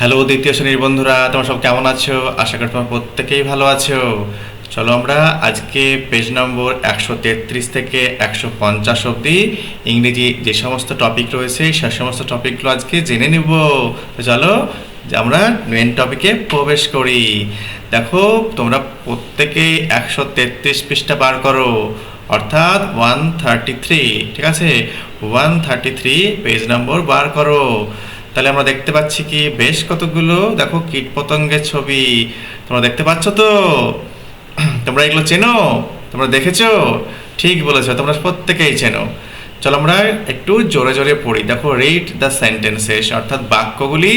Hello দ্বিতীয় শ্রেণির বন্ধুরা, তোমরা সব কেমন আছো? আশা করি তোমরা প্রত্যেকেই ভালো আছো। চলো আমরা আজকে পেজ নম্বর একশো তেত্রিশ থেকে একশো পঞ্চাশ অবধি ইংরেজি যে সমস্ত টপিক রয়েছে, সে সমস্ত টপিকগুলো আজকে জেনে নিব। চলো, আমরা মেন টপিকে প্রবেশ করি। দেখো, তোমরা প্রত্যেকেই একশো তেত্রিশ পৃষ্ঠা বার করো। অর্থাৎ ওয়ান থার্টি থ্রি ঠিক আছে? One thirty three page number বার করো। তাহলে আমরা দেখতে পাচ্ছি কি বেশ কতগুলো, দেখো কীট পতঙ্গের ছবি। তোমরা দেখতে পাচ্ছ তো? তোমরা এগুলো চেনো? তোমরা দেখেছ? ঠিক বলেছ, তোমরা প্রত্যেকেই চেনো। চলো আমরা একটু জোরে জোরে পড়ি। দেখো রিড দ্য সেন্টেন্সেস অর্থাৎ বাক্যগুলি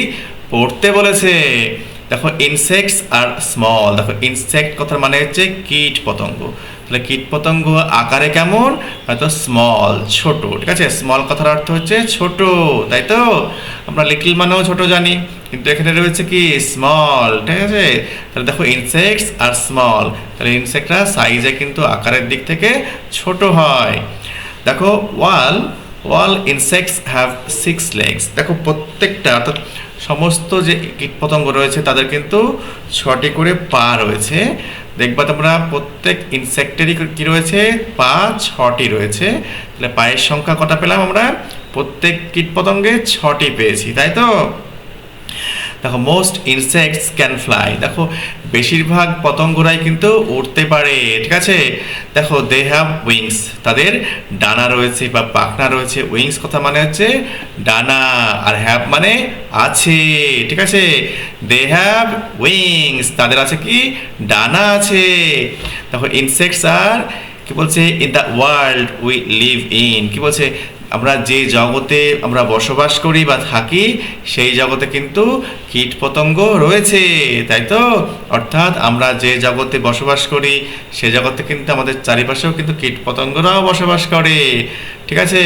পড়তে বলেছে। দেখো ইনসেক্টস আর স্মল দেখো ইনসেক্ট কথার মানে হচ্ছে কীট পতঙ্গ। তাহলে কীট পতঙ্গ আকারে কেমন? হয়তো স্মল ছোট, ঠিক আছে? স্মল কথার অর্থ হচ্ছে ছোট, তাই তো? আমরা লিটল মানেও ছোট জানি, কিন্তু এখানে রয়েছে কি? স্মল ঠিক আছে? তাহলে দেখো ইনসেক্টস আর স্মল তাহলে ইনসেক্টরা সাইজে কিন্তু আকারের দিক থেকে ছোট হয়। দেখো wall wall insects have six legs দেখো প্রত্যেকটা, অর্থাৎ সমস্ত যে কীটপতঙ্গ রয়েছে তাদের কিন্তু ছটি করে পা রয়েছে। দেখবা তোমরা প্রত্যেক ইনসেক্টেরই কী রয়েছে? পা ছটি রয়েছে। তাহলে পায়ের সংখ্যা কটা পেলাম আমরা? প্রত্যেক কীটপতঙ্গে ছটি পেয়েছি, তাই তো? দেখো মোস্ট ইনসেক্টস ক্যান ফ্লাই দেখো, বেশিরভাগ পতঙ্গরাই কিন্তু উড়তে পারে, ঠিক আছে? দেখো দে হ্যাভ উইংস তাদের ডানা রয়েছে বা পাখনা রয়েছে। উইংস কথা মানে হচ্ছে ডানা, আর হ্যাভ মানে আছে, ঠিক আছে? দে হ্যাভ উইংস তাদের আছে কি? ডানা আছে। দেখো ইনসেক্টস আর কি বলছে? In the world we live in কি বলছে? আমরা যে জগতে আমরা বসবাস করি বা থাকি, সেই জগতে কিন্তু কীট পতঙ্গ রয়েছে, তাই তো? অর্থাৎ আমরা যে জগতে বসবাস করি, সে জগতে কিন্তু আমাদের চারিপাশেও কিন্তু কীট পতঙ্গরাও বসবাস করে। ঠিক আছে?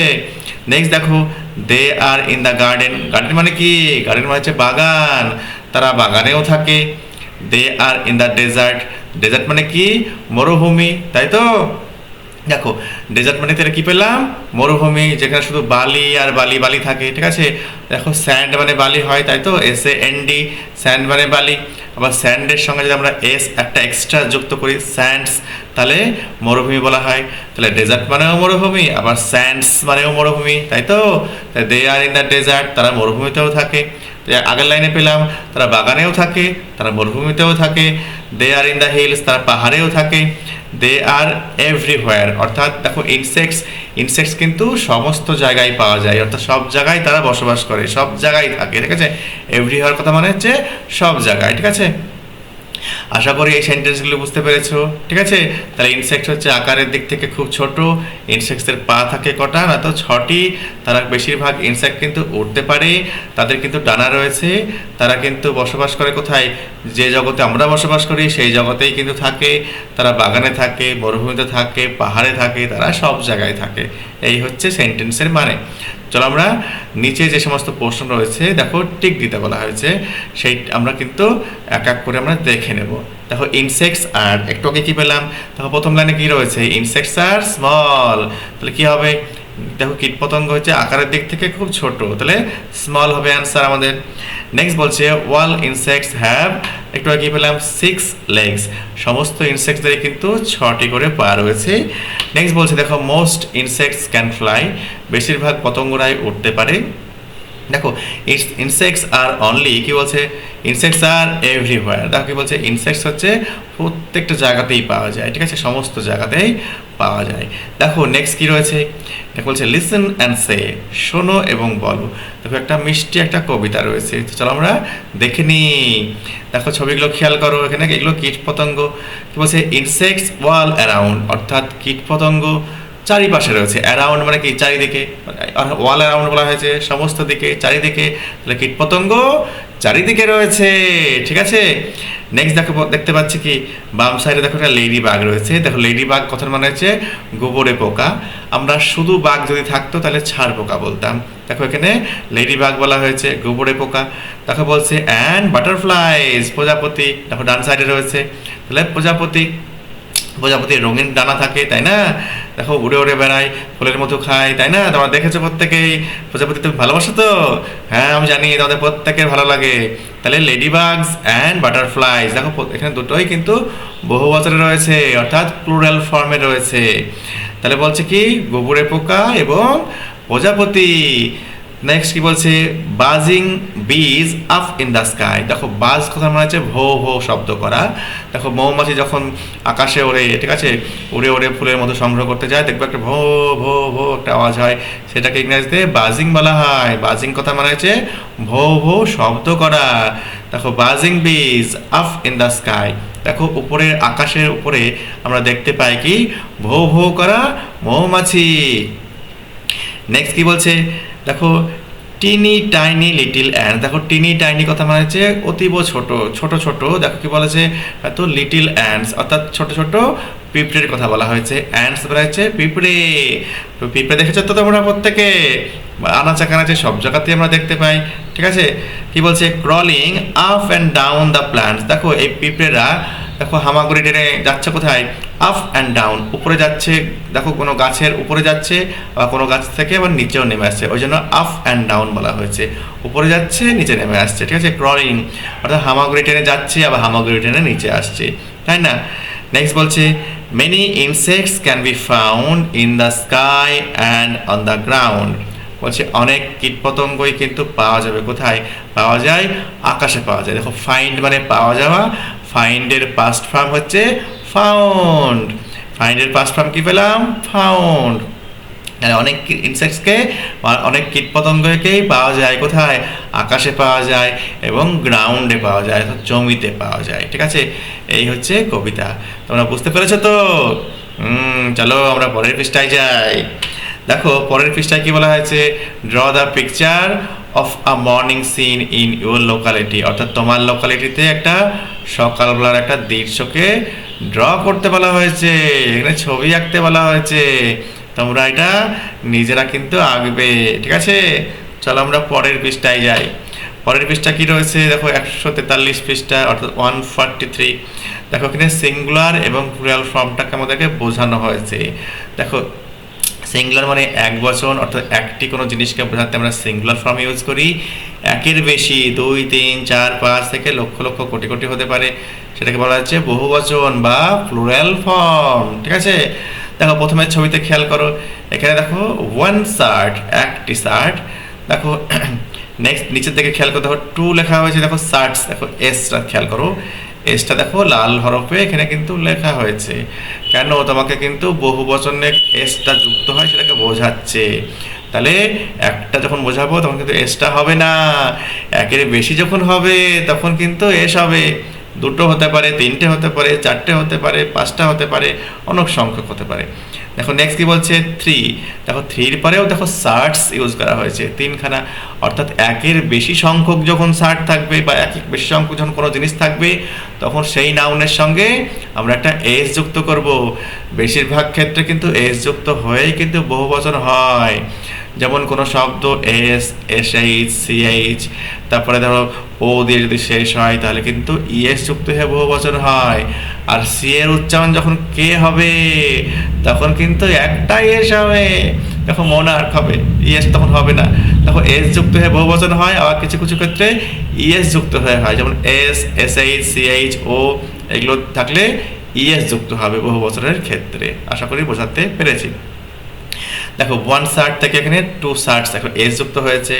নেক্সট দেখো they are in the garden garden মানে কি? গার্ডেন মানে হচ্ছে বাগান। তারা বাগানেও থাকে। They are in the desert desert মানে কি? মরুভূমি, তাই তো? দেখো ডেজার্ট মানে তাহলে কি পেলাম? মরুভূমি, যেখানে শুধু বালি আর বালি বালি থাকে, ঠিক আছে? দেখো স্যান্ড মানে বালি হয়, তাই তো? S A N D sand মানে বালি। আবার স্যান্ডের সঙ্গে যদি আমরা এস একটা এক্সট্রা যুক্ত করি স্যান্ডস তাহলে মরুভূমি বলা হয়। তাহলে ডেজার্ট মানেও মরুভূমি, আবার স্যান্ডস মানেও মরুভূমি, তাই তো? They are in the desert তারা মরুভূমিতেও থাকে। আগের লাইনে পেলাম, তারা বাগানেও থাকে, তারা মরুভূমিতেও থাকে। They are in the hills তারা পাহাড়েও থাকে। দে আর এভরিহোয়ার অর্থাৎ দেখো ইনসেক্টস ইনসেক্টস কিন্তু সমস্ত জায়গায় পাওয়া যায়। অর্থাৎ সব জায়গায় তারা বসবাস করে, সব জায়গায় থাকে, ঠিক আছে? এভরিহোয়ার কথা মানে হচ্ছে সব জায়গায়, ঠিক আছে? আশা করি এই সেন্টেন্সগুলো বুঝতে পেরেছ, ঠিক আছে? তাহলে ইনসেক্ট হচ্ছে আকারের দিক থেকে খুব ছোট ইনসেক্টসের পা থাকে কটা? না তো ছটি। তারা বেশিরভাগ ইনসেক্ট কিন্তু উঠতে পারে, তাদের কিন্তু ডানা রয়েছে, তারা কিন্তু বসবাস করে কোথায়? যে জগতে আমরা বসবাস করি, সেই জগতেই কিন্তু থাকে। তারা বাগানে থাকে, মরুভূমিতে থাকে, পাহাড়ে থাকে, তারা সব জায়গায় থাকে। এই হচ্ছে সেন্টেন্সের মানে। চলো আমরা নিচে যে সমস্ত প্রশ্ন রয়েছে, দেখো টিক দিতে বলা হয়েছে। সেই আমরা কিন্তু এক এক করে আমরা দেখে নেব। দেখো ইনসেক্টস আর একটু আগে কি পেলাম? দেখো, প্রথম লাইনে কি রয়েছে? ইনসেক্টস আর স্মল তাহলে কি হবে? দেখো কীট পতঙ্গ হচ্ছে আকারের দিক থেকে খুব ছোট। তাহলে স্মল হবে অ্যান্সার আমাদের। নেক্সট বলছে ওয়াল ইনসেক্টস হ্যাভ একটু আগে পেলাম? সিক্স লেগস সমস্ত ইনসেক্টসদের কিন্তু ছটি করে পা রয়েছে। নেক্সট বলছে, দেখো মোস্ট ইনসেক্টস ক্যান ফ্লাই বেশিরভাগ পতঙ্গরাই উঠতে পারে। দেখো ইনসেক্টস আর অনলি কি বলছে? ইনসেক্টস আর এভরিহোয়ার দেখো কি বলছে? ইনসেক্টস হচ্ছে প্রত্যেকটা জায়গাতেই পাওয়া যায়, ঠিক আছে? সমস্ত জায়গাতেই পাওয়া যায়। দেখো নেক্সট কি রয়েছে? দেখো বলছে লিসেন অ্যান্ড সে শোনো এবং বলো। দেখো, একটা মিষ্টি একটা কবিতা রয়েছে। তো চলো আমরা দেখে নিই। দেখো, ছবিগুলো খেয়াল করো এখানে, এগুলো কীট পতঙ্গ কি বলছে? ইনসেক্টস ওয়াল অ্যারাউন্ড অর্থাৎ কীট পতঙ্গ চারিপাশে রয়েছে অ্যারাউন্ড মানে কি, চারিদিকে ওয়াল অ্যারাউন্ড বলা হয়েছে, সমস্ত দিকে, চারিদিকে, তাহলে কীট পতঙ্গ চারিদিকে রয়েছে, ঠিক আছে? নেক্সট দেখো, দেখতে পাচ্ছি কি, বাম সাইডে দেখো একটা লেডি বাগ রয়েছে, দেখো লেডি বাগ কথার মানে হচ্ছে গোবরে পোকা, আমরা শুধু বাঘ যদি থাকতো তাহলে ছাড় পোকা বলতাম। দেখো এখানে লেডি বাগ বলা হয়েছে, গোবরে পোকা, দেখো বলছে অ্যান্ড বাটারফ্লাইজ প্রজাপতি, দেখো ডান সাইডে রয়েছে, তাহলে প্রজাপতি প্রজাপতির রঙিন ডানা থাকে, তাই না? দেখো, উড়ে উড়ে বেড়ায়, ফুলের মতো খায়, তাই না? তোমরা দেখেছ প্রত্যেকেই। প্রজাপতি, তুমি ভালোবাসো তো? হ্যাঁ আমি জানি তোমাদের প্রত্যেকের ভালো লাগে। তাহলে লেডি বাগস অ্যান্ড বাটারফ্লাইজ দেখো এখানে দুটোই কিন্তু বহু বছরে রয়েছে, অর্থাৎ প্লুরাল ফর্মে রয়েছে। তাহলে বলছে কি? গোবরে পোকা এবং প্রজাপতি। নেক্সট কি বলছে? Buzzing bees up in the sky দেখো বাজ কথা মনে হচ্ছে ভো ভো শব্দ করা। দেখো, মৌমাছি যখন আকাশে ওড়ে, ঠিক আছে? উড়ে উড়ে ফুলের মতো সংগ্রহ করতে যায়, দেখবে একটা ভো ভো ভো একটা আওয়াজ হয়। সেটাকে ইংরেজিতে বাজিং বলা হয়। বাজিং কথা মানে হচ্ছে ভো ভো শব্দ করা। দেখো buzzing bees up in the sky দেখো উপরের আকাশের উপরে আমরা দেখতে পাই কি? ভো ভো করা মৌমাছি। নেক্সট কি বলছে? দেখো টিনি টাইনি লিটিল অ্যান্ড দেখো টিনি টাইনি কথা মানে হচ্ছে অতীব ছোট ছোট ছোট। দেখো কি বলেছে? তো লিটিল অ্যান্ডস অর্থাৎ ছোট ছোট পিঁপড়ের কথা বলা হয়েছে। অ্যান্ডস বলা হয়েছে পিঁপড়ে। তো পিঁপড়ে দেখেছ তো তোমরা প্রত্যেকে? আনাচা কানাচে সব জায়গাতেই আমরা দেখতে পাই, ঠিক আছে? কি বলছে? Crawling up and down the plants দেখো, এই পিঁপড়েরা, দেখো হামাগুড়ি টেনে যাচ্ছে কোথায়? আপ অ্যান্ড ডাউন উপরে যাচ্ছে, দেখো কোনো গাছের উপরে যাচ্ছে বা কোনো গাছ থেকে আবার নিচেও নেমে আসছে। ওই জন্য আপ অ্যান্ড ডাউন বলা হয়েছে। উপরে যাচ্ছে, নিচে নেমে আসছে, ঠিক আছে? ক্রলিং অর্থাৎ হামাগুড়ি টেনে যাচ্ছে, আবার হামাগুড়ি টেনে নিচে আসছে। তাই না? নেক্সট বলছে many insects can be found in the sky and on the ground বলছে, অনেক কীটপতঙ্গই কিন্তু পাওয়া যাবে। কোথায়? পাওয়া যায় আকাশে পাওয়া যায়। দেখো ফাইন্ড মানে পাওয়া যাওয়া ফাইন্ডের পাস্ট ফর্ম হচ্ছে ফাউন্ড ফাইন্ডের পাস্ট ফর্ম কি পেলাম? ফাউন্ড অনেক ইনসেক্টসকে অনেক কীটপতঙ্গকেই পাওয়া যায় কোথায়? আকাশে পাওয়া যায় এবং গ্রাউন্ডে পাওয়া যায়, অর্থাৎ জমিতে পাওয়া যায়, ঠিক আছে? এই হচ্ছে কবিতা। তোমরা বুঝতে পেরেছ তো? চলো আমরা পরের পৃষ্ঠায় যাই। দেখো, পরের পৃষ্ঠায় কি বলা হয়েছে? Draw the picture of a morning scene in your locality অর্থাৎ তোমার লোকালিটিতে একটা সকালবেলার একটা দৃশ্যকে ড্র করতে বলা হয়েছে, এখানে ছবি আঁকতে বলা হয়েছে। তোমরা এটা নিজেরা কিন্তু আঁকবে, ঠিক আছে? চলো আমরা পরের পৃষ্ঠায় যাই। পরের পৃষ্ঠা কি রয়েছে? দেখো, একশো তেতাল্লিশ পৃষ্ঠা, অর্থাৎ ওয়ান ফর্টি থ্রি দেখো, এখানে সিঙ্গুলার এবং প্লুরাল ফর্মটাকে আমাদেরকে বোঝানো হয়েছে। দেখো সিঙ্গুলার মানে এক বচন, অর্থাৎ একটি কোনো জিনিসকে বোঝাতে আমরা সিঙ্গুলার ফর্ম ইউজ করি। একের বেশি, দুই, তিন, চার, পাঁচ থেকে লক্ষ লক্ষ কোটি কোটি হতে পারে। সেটাকে বলা হচ্ছে বহু বচন বা প্লুরাল ফর্ম ঠিক আছে? দেখো প্রথমে ছবিতে খেয়াল করো, এখানে দেখো ওয়ান শার্ট একটি শার্ট দেখো নেক্সট নিচের দিকে খেয়াল করো, দেখো টু লেখা হয়েছে, দেখো শার্টস দেখো এসটা খেয়াল করো এসটা দেখো, লাল হরফে এখানে কিন্তু লেখা হয়েছে। কেন? তোমাকে কিন্তু বহু বচনে এসটা যুক্ত হয়, সেটাকে বোঝাচ্ছে। তাহলে একটা যখন বোঝাবো, তখন কিন্তু এসটা হবে না। একের বেশি যখন হবে, তখন কিন্তু এস হবে। দুটো হতে পারে, তিনটে হতে পারে, চারটে হতে পারে, পাঁচটা হতে পারে, অনেক সংখ্যক হতে পারে। দেখো নেক্সট কি বলছে? থ্রি দেখো থ্রির পরেও দেখো শার্টস ইউজ করা হয়েছে। তিনখানা। অর্থাৎ একের বেশি সংখ্যক যখন শার্ট থাকবে বা এক বেশি সংখ্যক যখন কোনো জিনিস থাকবে, তখন সেই নাউনের সঙ্গে আমরা একটা এস যুক্ত করব। বেশিরভাগ ক্ষেত্রে কিন্তু এস যুক্ত হয়েই কিন্তু বহু বচন হয়। যেমন কোনো শব্দ S S H C H তারপরে ধরো ও দিয়ে যদি শেষ হয়, তাহলে কিন্তু ইএস যুক্ত হয়ে বহু বচন হয়। আর সি এর উচ্চারণ যখন কে হবে, তখন কিন্তু একটাই এস হবে। দেখো মোনার্ক হবে, ইএস তখন হবে না। দেখো এস যুক্ত হয়ে বহু বচন হয়, আবার কিছু কিছু ক্ষেত্রে ইএস যুক্ত হয়ে হয়। যেমন S S H C H O, এগুলো থাকলে ইএস যুক্ত হবে বহু বছরের ক্ষেত্রে। আশা করি বোঝাতে পেরেছি। দেখো ওয়ান শার্ট থেকে এখানে টু শার্টস দেখো এস যুক্ত হয়েছে।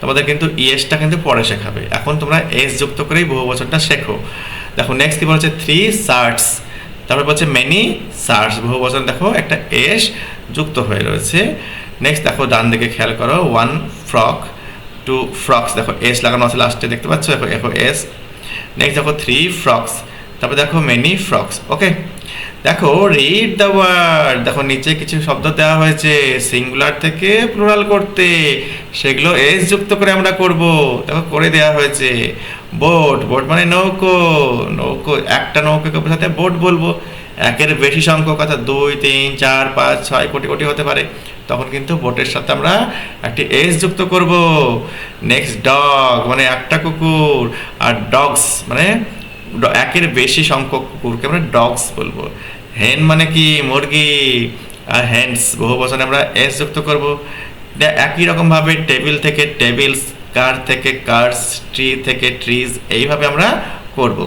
তোমাদের কিন্তু ইএসটা কিন্তু পরে শেখাবে। এখন তোমরা এস যুক্ত করেই বহু বছরটা শেখো। দেখো নেক্সট কি বলছে? থ্রি শার্টস তারপরে বলছে মেনি শার্টস বহু বছর, দেখো, একটা এস যুক্ত হয়ে রয়েছে। নেক্সট দেখো, ডান দিকে খেয়াল করো ওয়ান ফ্রক টু ফ্রকস দেখো এস লাগানো আছে লাস্টে দেখতে পাচ্ছ? দেখো এস নেক্সট দেখো থ্রি ফ্রকস তারপর দেখো মেনি ফ্রকস ওকে দেখো রিড দ্য ওয়ার্ড দেখো, নিচে কিছু শব্দ দেওয়া হয়েছে সিঙ্গুলার থেকে প্লুরাল করতে। সেগুলো এস যুক্ত করে আমরা করব। দেখো, করে দেওয়া হয়েছে। বোট বোট মানে নৌকো। নৌকো, একটা নৌকোকে বোঝাতে বোট বলব। একের বেশি সংখ্যক, অর্থাৎ দুই, তিন, চার, পাঁচ, ছয় কোটি কোটি হতে পারে। তখন কিন্তু বোটের সাথে আমরা একটি এস যুক্ত করব। নেক্সট ডগ মানে একটা কুকুর। আর ডগস মানে একের বেশি সংখ্যক কুকুরকে আমরা ডগস বলব। হেন মানে কি? মুরগি। আর হ্যান্ডস বহু বচনে আমরা এস যুক্ত করব। একই রকমভাবে টেবিল থেকে টেবিলস কার থেকে কার্স ট্রি থেকে ট্রিজ এইভাবে আমরা করব।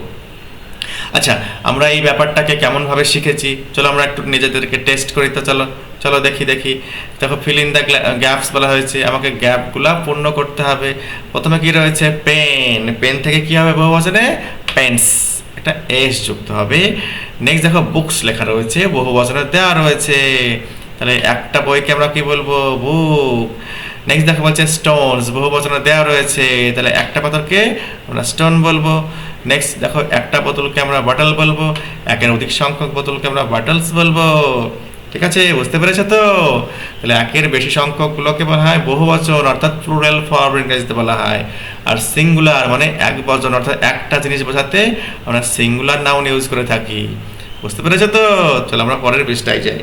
আচ্ছা আমরা এই ব্যাপারটাকে কেমনভাবে শিখেছি? চলো আমরা একটু নিজেদেরকে টেস্ট করি তো চলো। চলো দেখি দেখি। দেখো ফিল ইন দ্য গ্যাপস বলা হয়েছে। আমাকে গ্যাপগুলা পূর্ণ করতে হবে। প্রথমে কি রয়েছে? পেন পেন থেকে কি হবে বহু বচনে? পেন্স একটা এস যুক্ত হবে। নেক্সট দেখো বুকস লেখা রয়েছে, বহু বচনে দেওয়া রয়েছে। তাহলে একটা বইকে আমরা কি বলব? বুক নেক্সট দেখো বলছে স্টোনস বহু বচনে দেওয়া রয়েছে। তাহলে একটা পাথরকে আমরা স্টোন বলব। নেক্সট দেখো একটা বোতলকে আমরা বটল বলব। একের অধিক সংখ্যক বোতলকে আমরা বটলস বলব। ঠিক আছে, বুঝতে পেরেছ তো? তাহলে একের বেশি সংখ্যক সংখ্যকগুলোকে বলা হয়, বহু বচন, অর্থাৎ প্লুরাল ফর্ম ইংরেজিতে বলা হয়। আর সিঙ্গুলার মানে এক বচন, অর্থাৎ একটা জিনিস বোঝাতে আমরা সিঙ্গুলার নাউন ইউজ করে থাকি। বুঝতে পেরেছ তো? চলো আমরা পরের পৃষ্ঠায় যাই।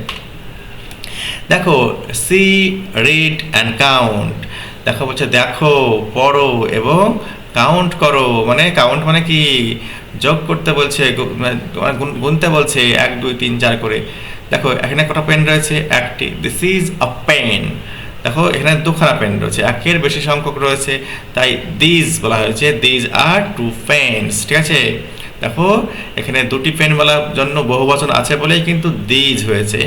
দেখো সি রিড অ্যান্ড কাউন্ট দেখো, বলছে দেখো, পড়ো এবং কাউন্ট করো। মানে কাউন্ট মানে কি? যোগ করতে বলছে মানে গুন- গুনতে বলছে, এক, দুই, তিন, চার করে। দেখো, এখানে কটা পেন রয়েছে? একটি। দিস ইজ আ পেন দেখো, এখানে দুখানা পেন রয়েছে। একের বেশি সংখ্যক রয়েছে, তাই দিজ বলা হয়েছে। দিজ আর টু পেন্স ঠিক আছে? দেখো, এখানে দুটি পেন বলার জন্য বহু বচন আছে বলেই কিন্তু দিজ হয়েছে।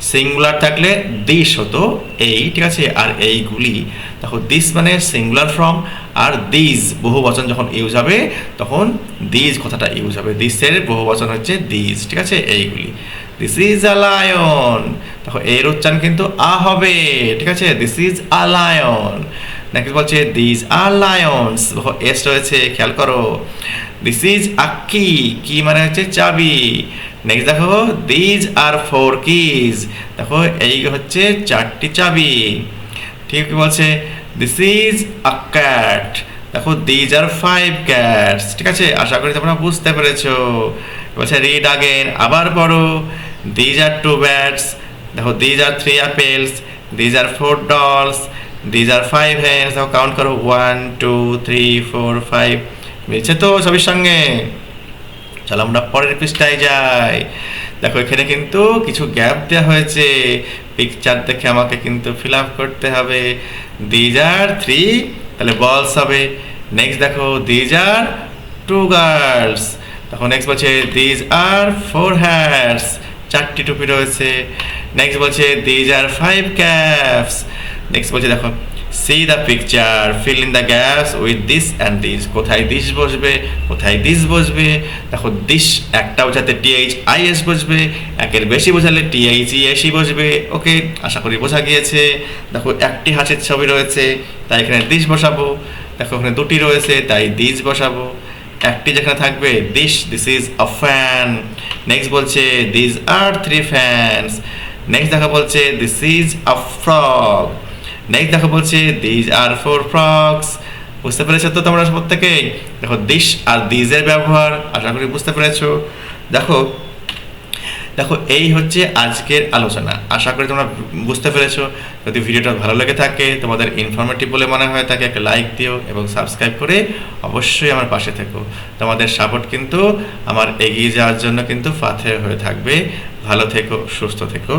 সিঙ্গুলার থাকলে দিস হতো, এই, ঠিক আছে? আর এইগুলি। দেখো দিস মানে সিঙ্গুলার ফর্ম আর দিজ বহু বচন যখন ইউজ হবে, তখন দিজ কথাটা ইউজ হবে। দিসের বহু বচন হচ্ছে দিজ ঠিক আছে? এইগুলি। দিস ইজ আ লায়ন দেখো, এর উচ্চারণ কিন্তু আ হবে, ঠিক আছে? This is a lion next বলছে দিজ আর লায়ন্স এস রয়েছে, খেয়াল করো। দিস ইজ আ কি মানে হচ্ছে চাবি। নেক্সট দেখো দিজ আর ফোর কিজ দেখো, এই হচ্ছে চারটি চাবি। ঠিক বলছে দিস ইজ আ ক্যাট দেখো দিজ আর ফাইভ ক্যাটস ঠিক আছে? আশা করি তোমরা বুঝতে পেরেছ। বলছে রিড আগেন আবার পড়ো। দিজ আর টু ব্যাটস দেখো these are three apples these are four dolls these are five hands দেখো কাউন্ট করো. One two three four five মিলছে তো সবের সঙ্গে? চলো আমরা পরের পৃষ্ঠায় যাই। দেখো, এখানে কিন্তু কিছু গ্যাপ দেওয়া হয়েছে। পিকচার দেখে আমাকে কিন্তু ফিল আপ করতে হবে। দিজ আর থ্রি তাহলে বলস হবে। নেক্সট দেখো দিজ আর টু গার্লস তখন নেক্সট বলছে দিজ আর ফোর হ্যাটস চারটি টুপি রয়েছে। নেক্সট বলছে these are five caps next বলছে, দেখো see the picture fill in the gaps with this and this কোথায় দিস বসবে, কোথায় দিস বসবে? দেখো দিস একটা বোঝাতে টিএইচ আইএস বসবে, একের বেশি বোঝালে টিএইচ ইএসই বসবে। ওকে আশা করি বোঝা গিয়েছে। দেখো, একটি হাঁসের ছবি রয়েছে, তাই এখানে দিস বসাবো। দেখো, ওখানে দুটি রয়েছে, তাই দিস বসাবো। একটি যেখানে থাকবে this this is a fan next বলছে this are three fans next দেখা বলছে this is a frog next দেখা বলছে দিস আর ফোর ফ্রগস বুঝতে পেরেছ তো তোমরা প্রত্যেকেই? দেখো দিস আর দিজের ব্যবহার, আশা করি বুঝতে পেরেছ। দেখো দেখো, এই হচ্ছে আজকের আলোচনা। আশা করি তোমরা বুঝতে পেরেছ। যদি ভিডিওটা ভালো লেগে থাকে, তোমাদের ইনফরমেটিভ বলে মনে হয়, তাকে একটা লাইক দিও এবং সাবস্ক্রাইব করে অবশ্যই আমার পাশে থেকো। তোমাদের সাপোর্ট কিন্তু আমার এগিয়ে যাওয়ার জন্য কিন্তু ফাথে হয়ে থাকবে। ভালো থেকো, সুস্থ থেকো।